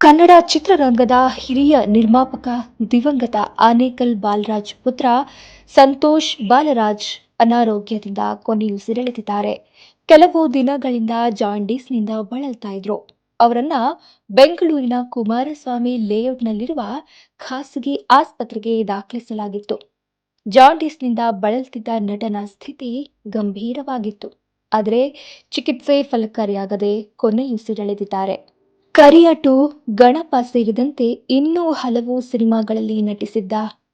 ಕನ್ನಡ ಚಿತ್ರರಂಗದ ಹಿರಿಯ ನಿರ್ಮಾಪಕ ದಿವಂಗತ ಆನೇಕಲ್ ಬಾಲರಾಜ್ ಪುತ್ರ ಸಂತೋಷ್ ಬಾಲರಾಜ್ ಅನಾರೋಗ್ಯದಿಂದ ಕೊನೆಯುಸಿರೆಳೆದಿದ್ದಾರೆ ಕೆಲವು ದಿನಗಳಿಂದ ಜಾಂಡೀಸ್ನಿಂದ ಬಳಲ್ತಾ ಇದ್ರು. ಅವರನ್ನ ಬೆಂಗಳೂರಿನ ಕುಮಾರಸ್ವಾಮಿ ಲೇಔಟ್ನಲ್ಲಿರುವ ಖಾಸಗಿ ಆಸ್ಪತ್ರೆಗೆ ದಾಖಲಿಸಲಾಗಿತ್ತು. ಜಾಂಡೀಸ್ನಿಂದ ಬಳಲ್ತಿದ್ದ ನಟನ ಸ್ಥಿತಿ ಗಂಭೀರವಾಗಿತ್ತು. ಆದರೆ ಚಿಕಿತ್ಸೆ ಫಲಕಾರಿಯಾಗದೆ ಕೊನೆಯುಸಿರೆಳೆದಿದ್ದಾರೆ ಕರಿಯ ಟು ಗಣಪ ಸೇರಿದಂತೆ ಇನ್ನೂ ಹಲವು ಸಿನಿಮಾಗಳಲ್ಲಿ ನಟಿಸಿದ್ದ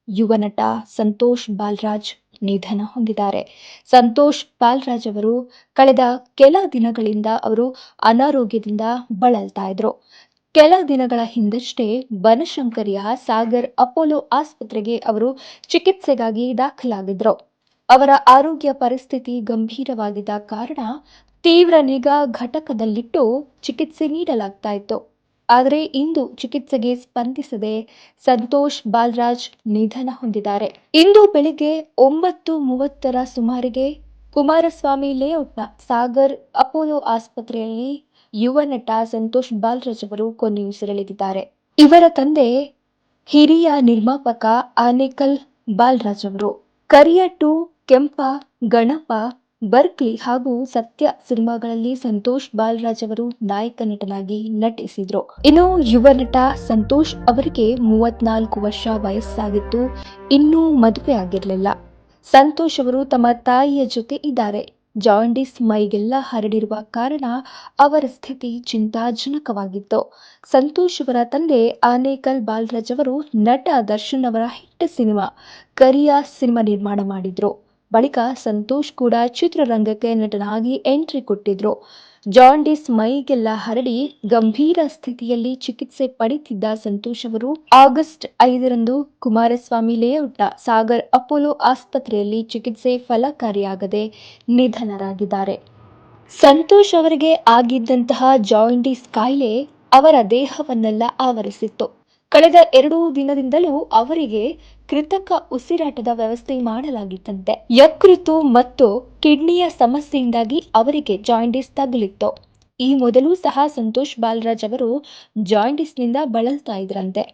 ಯುವ ನಟ ಸಂತೋಷ್ ಬಾಲ್ರಾಜ್ ನಿಧನ ಹೊಂದಿದ್ದಾರೆ. ಸಂತೋಷ್ ಬಾಲ್ರಾಜ್ ಅವರು ಕಳೆದ ಕೆಲ ದಿನಗಳಿಂದ ಅವರು ಅನಾರೋಗ್ಯದಿಂದ ಬಳಲ್ತಾ ಇದ್ರು. ಕೆಲ ದಿನಗಳ ಹಿಂದಷ್ಟೇ ಬನಶಂಕರಿಯ ಸಾಗರ್ ಅಪೋಲೋ ಆಸ್ಪತ್ರೆಗೆ ಅವರು ಚಿಕಿತ್ಸೆಗಾಗಿ ದಾಖಲಾಗಿದ್ರು. ಅವರ ಆರೋಗ್ಯ ಪರಿಸ್ಥಿತಿ ಗಂಭೀರವಾಗಿದ್ದ ಕಾರಣ ತೀವ್ರ ನಿಗಾ ಘಟಕದಲ್ಲಿಟ್ಟು ಚಿಕಿತ್ಸೆ ನೀಡಲಾಗ್ತಾ ಇತ್ತು ಆದರೆ ಇಂದು ಚಿಕಿತ್ಸೆಗೆ ಸ್ಪಂದಿಸದೆ ಸಂತೋಷ್ ಬಾಲರಾಜ್ ನಿಧನ ಹೊಂದಿದ್ದಾರೆ. ಇಂದು ಬೆಳಿಗ್ಗೆ ಒಂಬತ್ತು ಮೂವತ್ತರ ಸುಮಾರಿಗೆ ಕುಮಾರಸ್ವಾಮಿ ಲೇಔಟ್ನ ಸಾಗರ್ ಅಪೋಲೋ ಆಸ್ಪತ್ರೆಯಲ್ಲಿ ಯುವ ನಟ ಸಂತೋಷ್ ಬಾಲರಾಜ್ ಅವರು ಕೊನೆಯುಸಿರೆಳೆದಿದ್ದಾರೆ ಇವರ ತಂದೆ ಹಿರಿಯ ನಿರ್ಮಾಪಕ ಆನೇಕಲ್ ಬಾಲರಾಜ್ ಅವರು. ಕರಿಯ ಟು ಕೆಂಪ, ಗಣಪ, ಬರ್ಕ್ಲಿ ಹಾಗೂ ಸತ್ಯ ಸಿನಿಮಾಗಳಲ್ಲಿ ಸಂತೋಷ್ ಬಾಲರಾಜ್ ಅವರು ನಾಯಕ ನಟನಾಗಿ ನಟಿಸಿದ್ರು. ಇನ್ನು ಯುವ ನಟ ಸಂತೋಷ್ ಅವರಿಗೆ ಮೂವತ್ನಾಲ್ಕು ವರ್ಷ ವಯಸ್ಸಾಗಿತ್ತು ಇನ್ನೂ ಮದುವೆ ಆಗಿರಲಿಲ್ಲ. ಸಂತೋಷ್ ಅವರು ತಮ್ಮ ತಾಯಿಯ ಜೊತೆ ಇದ್ದಾರೆ. ಜಾಂಡಿಸ್ ಮೈಗೆಲ್ಲ ಹರಡಿರುವ ಕಾರಣ ಅವರ ಸ್ಥಿತಿ ಚಿಂತಾಜನಕವಾಗಿತ್ತು. ಸಂತೋಷ್ ಅವರ ತಂದೆ ಆನೇಕಲ್ ಬಾಲರಾಜ್ ಅವರು ನಟ ದರ್ಶನ್ ಅವರ ಹಿಟ್ ಸಿನಿಮಾ ಕರಿಯ ಸಿನಿಮಾ ನಿರ್ಮಾಣ ಮಾಡಿದ್ರು. ಬಳಿಕ ಸಂತೋಷ್ ಕೂಡ ಚಿತ್ರರಂಗಕ್ಕೆ ನಟನಾಗಿ ಎಂಟ್ರಿ ಕೊಟ್ಟಿದ್ರು. ಜಾಂಡಿಸ್ ಮೈಗೆಲ್ಲ ಹರಡಿ ಗಂಭೀರ ಸ್ಥಿತಿಯಲ್ಲಿ ಚಿಕಿತ್ಸೆ ಪಡೆಯುತ್ತಿದ್ದ ಸಂತೋಷ್ ಅವರು ಆಗಸ್ಟ್ ಐದರಂದು ಕುಮಾರಸ್ವಾಮಿ ಲೇಔಟ್ನ ಸಾಗರ್ ಅಪೋಲೋ ಆಸ್ಪತ್ರೆಯಲ್ಲಿ ಚಿಕಿತ್ಸೆ ಫಲಕಾರಿಯಾಗದೆ ನಿಧನರಾಗಿದ್ದಾರೆ. ಸಂತೋಷ್ ಅವರಿಗೆ ಆಗಿದ್ದಂತಹ ಜಾಂಡಿಸ್ ಕಾಯಿಲೆ ಅವರ ದೇಹವನ್ನೆಲ್ಲ ಆವರಿಸಿತ್ತು. ಕಳೆದ ಎರಡು ದಿನದಿಂದಲೂ ಅವರಿಗೆ ಕೃತಕ ಉಸಿರಾಟದ ವ್ಯವಸ್ಥೆ ಮಾಡಲಾಗಿತ್ತಂತೆ. ಯಕೃತು ಮತ್ತು ಕಿಡ್ನಿಯ ಸಮಸ್ಯೆಯಿಂದಾಗಿ ಅವರಿಗೆ ಜಾಯಿಂಡಿಸ್ ತಗುಲಿತ್ತು. ಈ ಮೊದಲು ಸಹ ಸಂತೋಷ್ ಬಾಲರಾಜ್ ಅವರು ಜಾಯಿಂಡಿಸ್ನಿಂದ ಬಳಲ್ತಾ ಇದ್ರಂತೆ.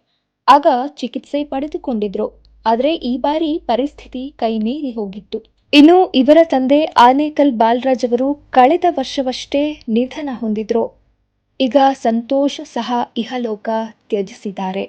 ಆಗ ಚಿಕಿತ್ಸೆ ಪಡೆದುಕೊಂಡಿದ್ರು. ಆದರೆ ಈ ಬಾರಿ ಪರಿಸ್ಥಿತಿ ಕೈಮೀರಿ ಹೋಗಿತ್ತು. ಇನ್ನು ಇವರ ತಂದೆ ಆನೇಕಲ್ ಬಾಲರಾಜ್ ಅವರು ಕಳೆದ ವರ್ಷವಷ್ಟೇ ನಿಧನ ಹೊಂದಿದ್ರು. ಈಗ ಸಂತೋಷ್ ಸಹ ಇಹಲೋಕ ತ್ಯಜಿಸಿದ್ದಾರೆ.